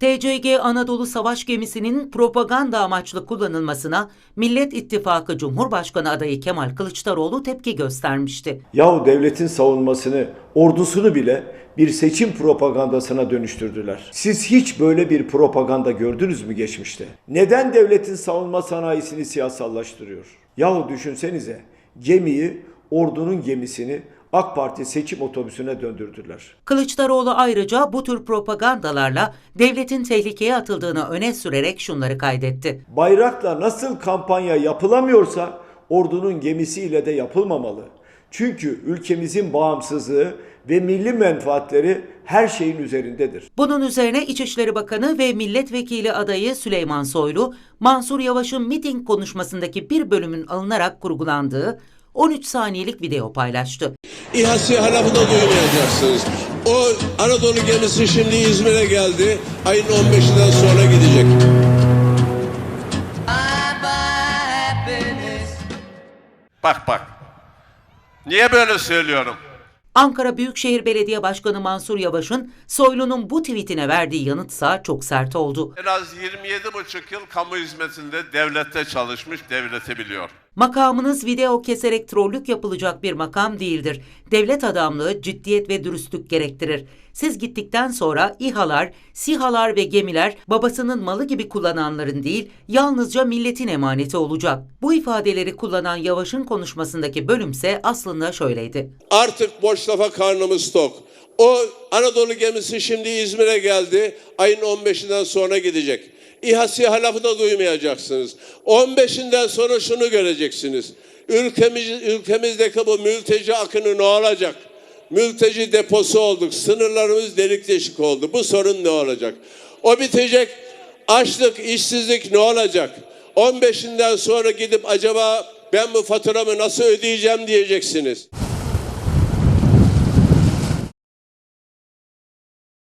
TCG Anadolu Savaş Gemisi'nin propaganda amaçlı kullanılmasına Millet İttifakı Cumhurbaşkanı adayı Kemal Kılıçdaroğlu tepki göstermişti. Yahu devletin savunmasını, ordusunu bile bir seçim propagandasına dönüştürdüler. Siz hiç böyle bir propaganda gördünüz mü geçmişte? Neden devletin savunma sanayisini siyasallaştırıyor? Yahu düşünsenize gemiyi, ordunun gemisini AK Parti seçim otobüsüne döndürdüler. Kılıçdaroğlu ayrıca bu tür propagandalarla devletin tehlikeye atıldığını öne sürerek şunları kaydetti. Bayrakla nasıl kampanya yapılamıyorsa ordunun gemisiyle de yapılmamalı. Çünkü ülkemizin bağımsızlığı ve milli menfaatleri her şeyin üzerindedir. Bunun üzerine İçişleri Bakanı ve Milletvekili adayı Süleyman Soylu, Mansur Yavaş'ın miting konuşmasındaki bir bölümün alınarak kurgulandığı 13 saniyelik video paylaştı. İHA SİHA lafı da duymayacaksınız. O Anadolu gemisi şimdi İzmir'e geldi. Ayın 15'inden sonra gidecek. Bak bak. Niye böyle söylüyorum? Ankara Büyükşehir Belediye Başkanı Mansur Yavaş'ın Soylu'nun bu tweetine verdiği yanıtsa çok sert oldu. En az 27,5 yıl kamu hizmetinde devlette çalışmış, devleti biliyor. Makamınız video keserek trollük yapılacak bir makam değildir. Devlet adamlığı ciddiyet ve dürüstlük gerektirir. Siz gittikten sonra İHA'lar, SİHA'lar ve gemiler babasının malı gibi kullananların değil, yalnızca milletin emaneti olacak. Bu ifadeleri kullanan Yavaş'ın konuşmasındaki bölümse aslında şöyleydi. Artık boş lafa karnımız tok. O Anadolu gemisi şimdi İzmir'e geldi. Ayın 15'inden sonra gidecek. İHA SİHA lafı da duymayacaksınız. 15'inden sonra şunu göreceksiniz. Ülkemiz, ülkemizdeki bu mülteci akını ne olacak? Mülteci deposu olduk. Sınırlarımız delik deşik oldu. Bu sorun ne olacak? O bitecek. Açlık, işsizlik ne olacak? 15'inden sonra gidip acaba ben bu faturamı nasıl ödeyeceğim diyeceksiniz.